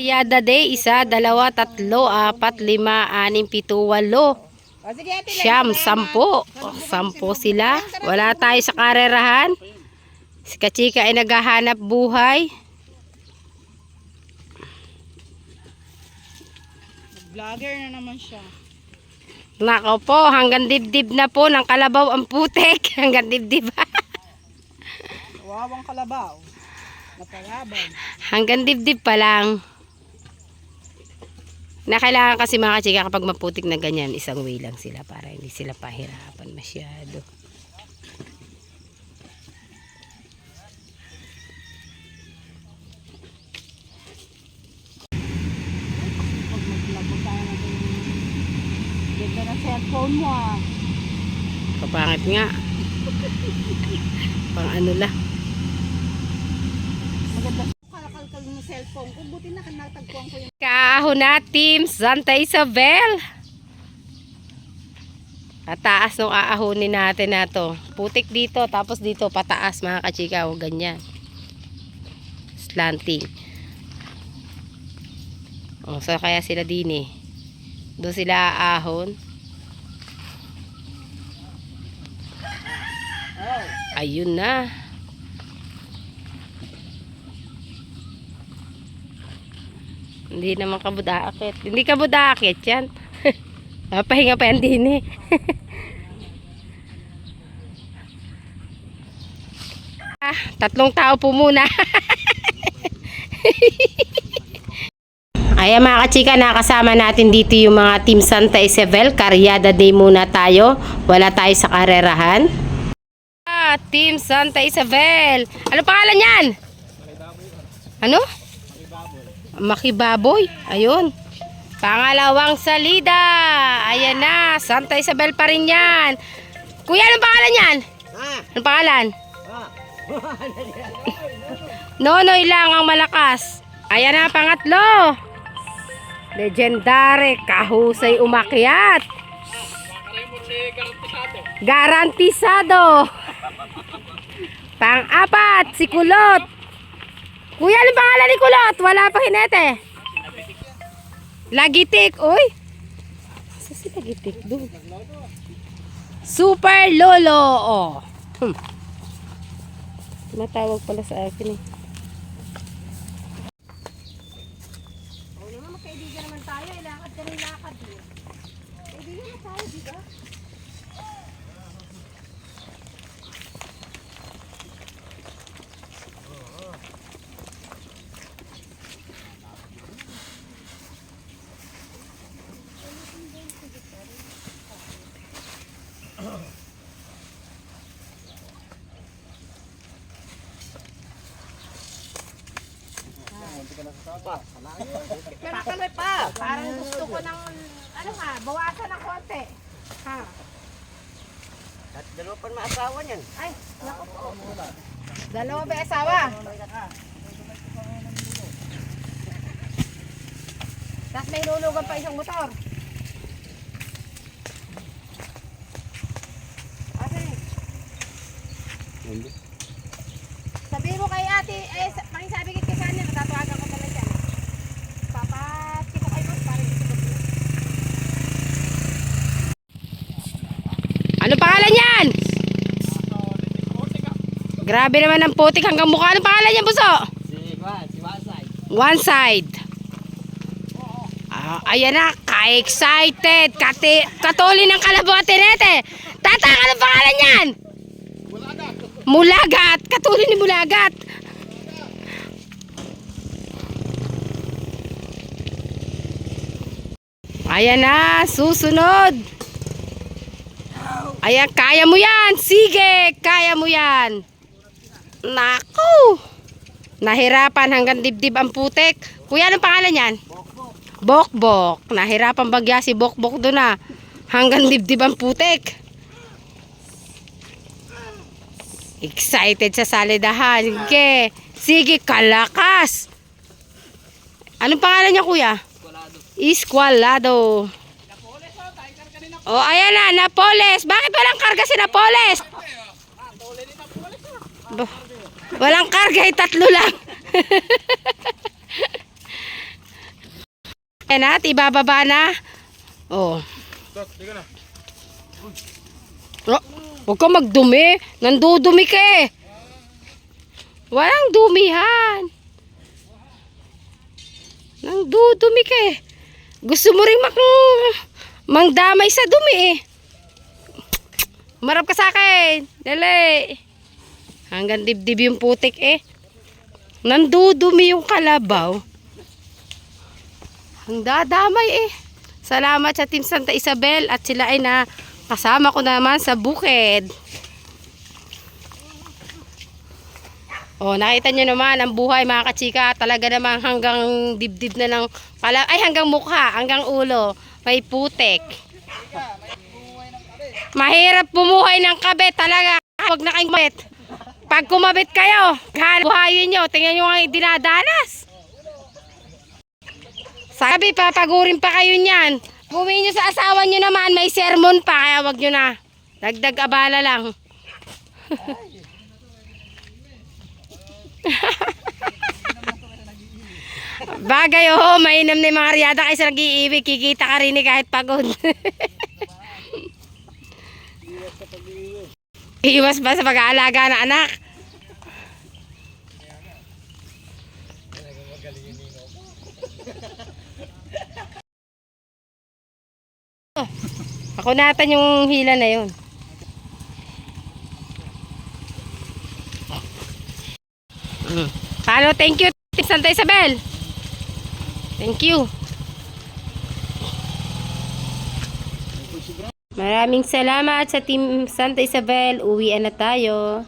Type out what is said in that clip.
Yada day, isa, dalawa, tatlo, apat, lima, anim, pito, walo. Siyam, sampo. Sampo sila. Wala tayo sa karerahan. Si Kachika ay naghahanap buhay. Vlogger na naman siya. Nako po, hanggang dibdib na po ng kalabaw ang putek. Hanggang dibdib. Wawang kalabaw. Napalaban. hanggang dibdib pa lang. Na kailangan kasi mga kachika kapag maputik na ganyan, isang way lang sila para hindi sila pahirapan masyado. Ganda ng cellphone mo ah. Kapangit nga. Pang ano lang. Kalakalkal ng cellphone ko. Buti na kanatagpuan ko yung Kaahon na team Santa Isabel. Pataas nung aahonin natin na to. Putik dito, tapos dito pataas mga kachika. O ganyan. Slanting. O, so kaya sila din eh. Doon sila aahon. Ayun na. Hindi naman kabudakit. Hindi kabudakit yan. Papahinga pa yan din eh. ah, tatlong tao po muna. Ayan mga kachika, nakasama natin dito yung mga Team Santa Isabel. Karyada day muna tayo. Wala tayo sa karerahan. Ah, Team Santa Isabel. Ano pangalan yan? Ano? Makibaboy. Ayun. Pangalawang salida. Ayan na. Santa Isabel pa rin yan. Kuya, anong pangalan yan? Anong pangalan? Nonoy lang ang malakas. Ayan na, pangatlo. Legendary. Kahusay umakyat. Garantisado. Pang-apat, si Kulot. Kuya, anong pangalan ni Kulot? Wala pa hinete. Lagitik, uy. Saan si Lagitik doon? Super Lolo, oh. Hmm. Tumatawag pala sa akin eh. Oh, naman magkaibigan naman tayo. Ilakad ka ng lakad eh. Kaibigan na tayo, di ba? Nakakaloy pa. Parang gusto ko ng, ano nga, bawasan ng konti. Ha? At dalawa pa maasawa niyan. Ay, naku po. Dalawa ba asawa? Tapos may nulugan pa isang motor. Okay. Sabihin mo kay ate, eh, sa- makisabi kay kanya, natatawagan ko talaga dyan. Papat, ko kayo, parang gusto ko. Ano pangalan yan? Grabe naman ang putik hanggang mukha. Ano pangalan yan, buso? Si Juan, si Wasay. One side. Ah, ayan na, ka-excited. Kati, katuli ng kalabaw at tinete. Tatang, ano pangalan yan? Mulagat. Katuli ni Mulagat. Ayan na, susunod. Ayan, kaya mo yan. Sige, kaya mo yan. Naku. Nahirapan hanggang dibdib ang putek. Kuya, anong pangalan yan? Bokbok. Nahirapan bagya si Bokbok doon na. Hanggang dibdib ang putek. Excited sa salidahan. Sige. Sige, kalakas. Anong pangalan niya, kuya? Esqualado. Oh, ayan na, Napoles. Bakit walang karga si Napoles? Ba- walang karga, eh, tatlo lang. Ayan at ibababa na. Oh. Oh, huwag ka magdumi. Nandudumi ka eh. Walang dumihan. Nandudumi ka eh. Gusto mo rin mak mangdamay sa dumi eh. Marap ka sa akin. Dali. Hanggang dibdib yung putik eh. Nandudumi yung kalabaw. Ang dadamay eh. Salamat sa Team Santa Isabel at sila ay na kasama ko naman sa bukid. Oh, nakita nyo naman ang buhay mga kachika. Talaga naman hanggang dibdib na ng pala ay hanggang mukha, hanggang ulo. May putek. Mahirap bumuhay ng kabit talaga. Huwag na kayong. Pag kumabit kayo, buhayin nyo. Tingnan nyo ang dinadanas. Sabi, papagurin pa kayo niyan. Gawin nyo sa asawa nyo naman, may sermon pa, kaya wag nyo na. Dagdag abala lang. Bagay, oh, mainam na yung mga riyada kaysa nag-iibig. Kikita ka rin eh, kahit pagod. Iwas ba sa pag-aalaga ng anak? Ako natan yung hila na yun. Paano? Thank you, Santa Isabel. Thank you. Maraming salamat sa Team Santa Isabel. Uwian na tayo.